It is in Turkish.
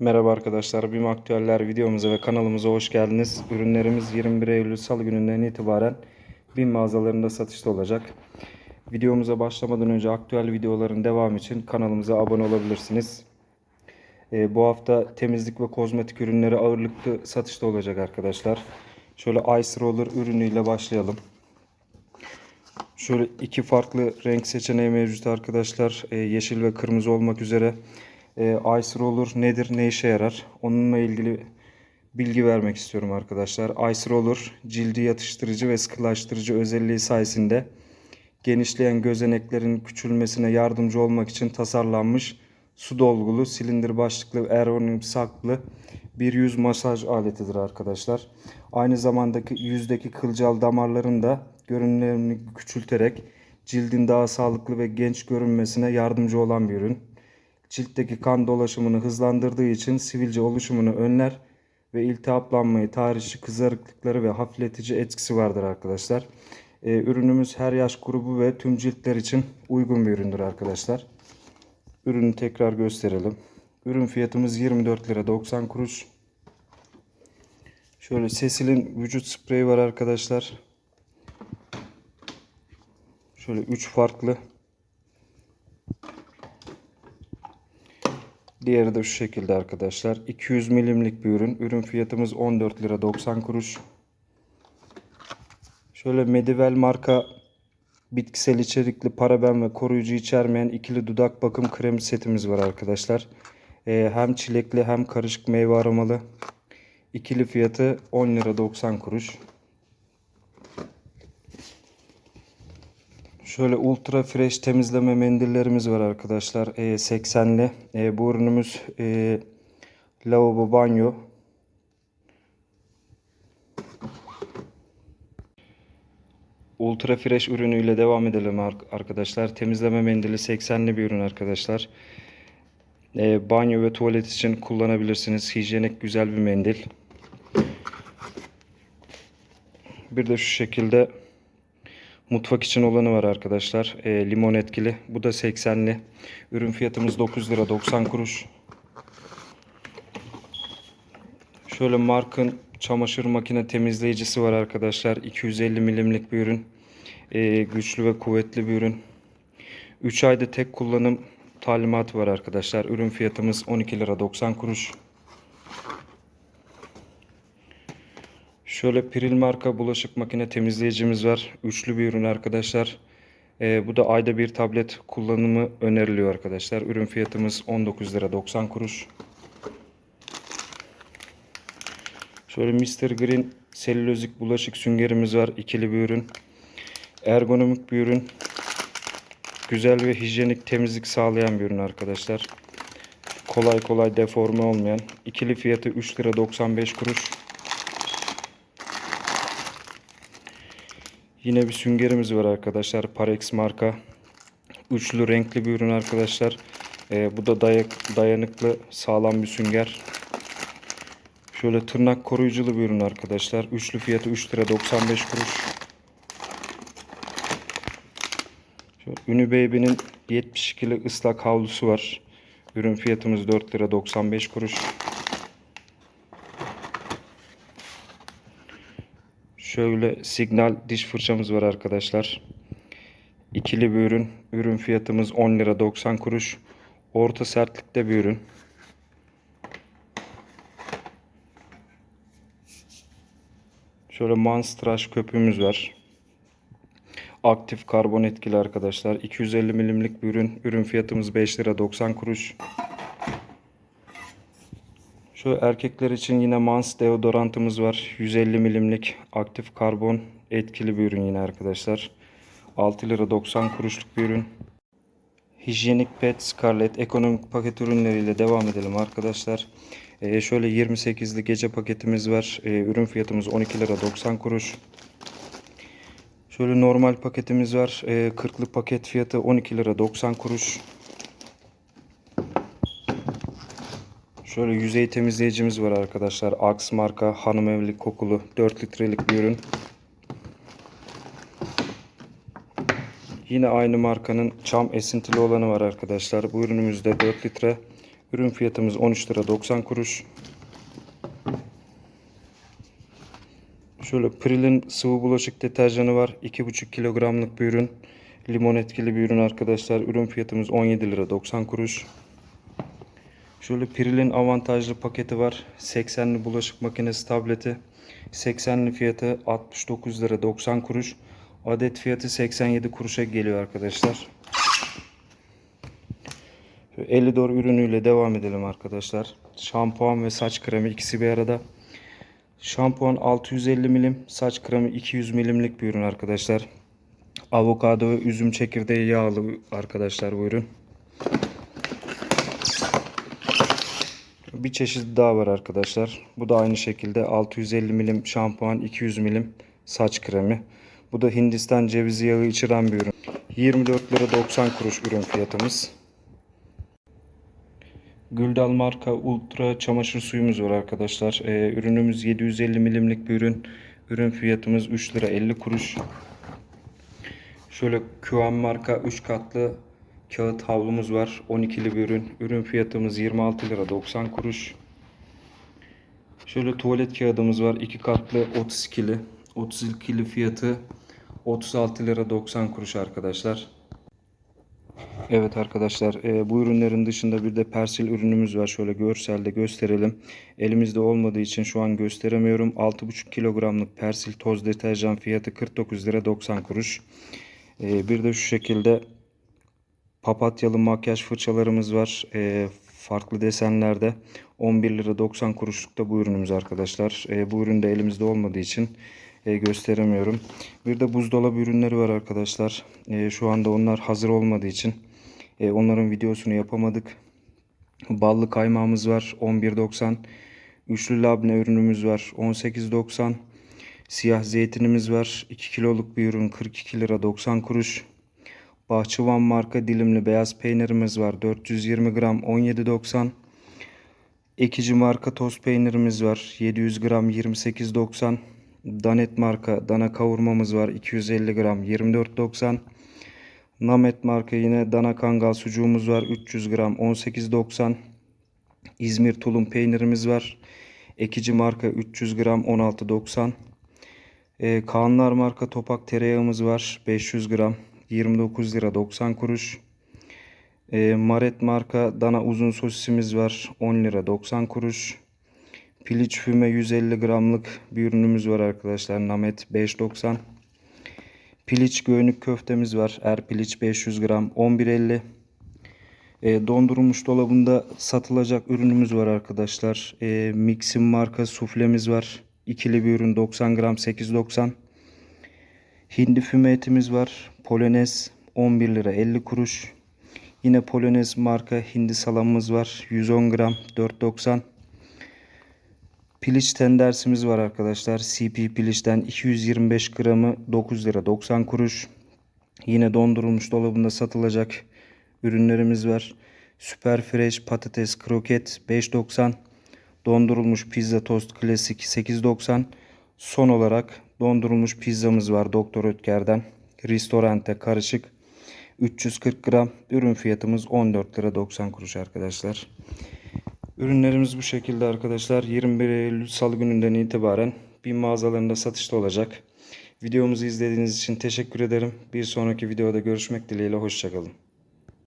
Merhaba arkadaşlar, BİM Aktüeller videomuza ve kanalımıza hoş geldiniz. Ürünlerimiz 21 Eylül Salı gününden itibaren BİM mağazalarında satışta olacak. Videomuza başlamadan önce aktüel videoların devamı için kanalımıza abone olabilirsiniz. Ee, bu hafta temizlik ve kozmetik ürünleri ağırlıklı satışta olacak arkadaşlar. Şöyle Ice Roller ürünüyle başlayalım. Şöyle iki farklı renk seçeneği mevcut arkadaşlar. Ee, yeşil ve kırmızı olmak üzere. Ee, Ice Roller nedir, ne işe yarar? Onunla ilgili bilgi vermek istiyorum arkadaşlar. Ice Roller cildi yatıştırıcı ve sıkılaştırıcı özelliği sayesinde genişleyen gözeneklerin küçülmesine yardımcı olmak için tasarlanmış su dolgulu, silindir başlıklı, ergonomik saklı bir yüz masaj aletidir arkadaşlar. Aynı zamandaki yüzdeki kılcal damarların da görünümlerini küçülterek cildin daha sağlıklı ve genç görünmesine yardımcı olan bir ürün. Ciltteki kan dolaşımını hızlandırdığı için sivilce oluşumunu önler ve iltihaplanmayı, tarihçi kızarıklıkları ve hafifletici etkisi vardır arkadaşlar. Ee, ürünümüz her yaş grubu ve tüm ciltler için uygun bir üründür arkadaşlar. Ürünü tekrar gösterelim. Ürün fiyatımız 24 lira 90 kuruş. Şöyle Cecil'in vücut spreyi var arkadaşlar. Şöyle 3 farklı. Diğeri de şu şekilde arkadaşlar. 200 milimlik bir ürün. Ürün fiyatımız 14 lira 90 kuruş. Şöyle Medivel marka bitkisel içerikli paraben ve koruyucu içermeyen ikili dudak bakım kremi setimiz var arkadaşlar. Ee, hem çilekli hem karışık meyve aromalı. İkili fiyatı 10 lira 90 kuruş. Şöyle ultra fresh temizleme mendillerimiz var arkadaşlar. E, 80'li. E, bu ürünümüz e, lavabo banyo. Ultra fresh ürünüyle devam edelim ar- arkadaşlar. Temizleme mendili 80'li bir ürün arkadaşlar. E, banyo ve tuvalet için kullanabilirsiniz. Hijyenik güzel bir mendil. Bir de şu şekilde Mutfak için olanı var arkadaşlar. E, limon etkili. Bu da 80'li. Ürün fiyatımız 9 lira 90 kuruş. Şöyle Mark'ın çamaşır makine temizleyicisi var arkadaşlar. 250 milimlik bir ürün. E, güçlü ve kuvvetli bir ürün. 3 ayda tek kullanım talimatı var arkadaşlar. Ürün fiyatımız 12 lira 90 kuruş. Şöyle Piril marka bulaşık makine temizleyicimiz var. Üçlü bir ürün arkadaşlar. Ee, bu da ayda bir tablet kullanımı öneriliyor arkadaşlar. Ürün fiyatımız 19 lira 90 kuruş. Şöyle Mr. Green selülozik bulaşık süngerimiz var. İkili bir ürün. Ergonomik bir ürün. Güzel ve hijyenik temizlik sağlayan bir ürün arkadaşlar. Kolay kolay deforme olmayan. İkili fiyatı 3 lira 95 kuruş. Yine bir süngerimiz var arkadaşlar. Parex marka. Üçlü renkli bir ürün arkadaşlar. Ee, bu da dayak, dayanıklı sağlam bir sünger. Şöyle tırnak koruyuculu bir ürün arkadaşlar. Üçlü fiyatı 3 lira 95 kuruş. Şöyle Ünü Baby'nin 72'li ıslak havlusu var. Ürün fiyatımız 4 lira 95 kuruş. Şöyle signal diş fırçamız var arkadaşlar. İkili bir ürün. Ürün fiyatımız 10 lira 90 kuruş. Orta sertlikte bir ürün. Şöyle Manstraş köpüğümüz var. Aktif karbon etkili arkadaşlar. 250 milimlik bir ürün. Ürün fiyatımız 5 lira 90 kuruş. Şu erkekler için yine Mans deodorantımız var. 150 milimlik aktif karbon etkili bir ürün yine arkadaşlar. 6 lira 90 kuruşluk bir ürün. Hijyenik Pet Scarlett ekonomik paket ürünleriyle devam edelim arkadaşlar. Ee, şöyle 28'li gece paketimiz var. Ee, ürün fiyatımız 12 lira 90 kuruş. Şöyle normal paketimiz var. Ee, 40'lı paket fiyatı 12 lira 90 kuruş. Şöyle yüzey temizleyicimiz var arkadaşlar. Axe marka hanım evli kokulu 4 litrelik bir ürün. Yine aynı markanın çam esintili olanı var arkadaşlar. Bu ürünümüz de 4 litre. Ürün fiyatımız 13 lira 90 kuruş. Şöyle Pril'in sıvı bulaşık deterjanı var. 2,5 kilogramlık bir ürün. Limon etkili bir ürün arkadaşlar. Ürün fiyatımız 17 lira 90 kuruş. Şöyle Pril'in avantajlı paketi var. 80'li bulaşık makinesi tableti. 80'li fiyatı 69 lira 90 kuruş. Adet fiyatı 87 kuruşa geliyor arkadaşlar. 50 dor ürünüyle devam edelim arkadaşlar. Şampuan ve saç kremi ikisi bir arada. Şampuan 650 milim, saç kremi 200 milimlik bir ürün arkadaşlar. Avokado ve üzüm çekirdeği yağlı arkadaşlar bu ürün. Bir çeşit daha var arkadaşlar. Bu da aynı şekilde 650 milim şampuan, 200 milim saç kremi. Bu da Hindistan cevizi yağı içeren bir ürün. 24 lira 90 kuruş ürün fiyatımız. Güldal marka ultra çamaşır suyumuz var arkadaşlar. Ee, ürünümüz 750 milimlik bir ürün. Ürün fiyatımız 3 lira 50 kuruş. Şöyle QM marka 3 katlı kağıt havlumuz var. 12'li bir ürün. Ürün fiyatımız 26 lira 90 kuruş. Şöyle tuvalet kağıdımız var. 2 katlı 32'li. 32'li fiyatı 36 lira 90 kuruş arkadaşlar. Evet arkadaşlar e, bu ürünlerin dışında bir de persil ürünümüz var. Şöyle görselde gösterelim. Elimizde olmadığı için şu an gösteremiyorum. 6,5 kilogramlık persil toz deterjan fiyatı 49 lira 90 kuruş. E, bir de şu şekilde papatyalı makyaj fırçalarımız var. E, farklı desenlerde 11 lira 90 kuruşlukta bu ürünümüz arkadaşlar. E, bu ürün de elimizde olmadığı için e, gösteremiyorum. Bir de buzdolabı ürünleri var arkadaşlar. E, şu anda onlar hazır olmadığı için e, onların videosunu yapamadık. Ballı kaymağımız var 11.90. Üçlü labne ürünümüz var 18.90. Siyah zeytinimiz var 2 kiloluk bir ürün 42 lira 90 kuruş. Bahçıvan marka dilimli beyaz peynirimiz var 420 gram 17.90. Ekici marka toz peynirimiz var 700 gram 28.90. Danet marka dana kavurmamız var 250 gram 24.90. Namet marka yine dana kangal sucuğumuz var 300 gram 18.90. İzmir tulum peynirimiz var. Ekici marka 300 gram 16.90. Ee, Kaanlar marka topak tereyağımız var 500 gram 29 lira 90 kuruş. Ee, Maret marka dana uzun sosisimiz var 10 lira 90 kuruş. Piliç füme 150 gramlık bir ürünümüz var arkadaşlar. Namet 5.90. Piliç göğünlük köftemiz var. Er piliç 500 gram 11.50. E, dondurulmuş dolabında satılacak ürünümüz var arkadaşlar. E, Mixim marka suflemiz var. İkili bir ürün 90 gram 8.90. Hindi füme etimiz var. Polonez 11 lira 50 kuruş. Yine Polonez marka hindi salamımız var. 110 gram 4.90. Piliç tendersimiz var arkadaşlar. CP piliçten 225 gramı 9 lira 90 kuruş. Yine dondurulmuş dolabında satılacak ürünlerimiz var. Süper fresh patates kroket 5.90. Dondurulmuş pizza tost klasik 8.90. Son olarak dondurulmuş pizzamız var Doktor Ötker'den. Restorante karışık 340 gram. Ürün fiyatımız 14 lira 90 kuruş arkadaşlar. Ürünlerimiz bu şekilde arkadaşlar. 21 Eylül Salı gününden itibaren bin mağazalarında satışta olacak. Videomuzu izlediğiniz için teşekkür ederim. Bir sonraki videoda görüşmek dileğiyle. Hoşçakalın.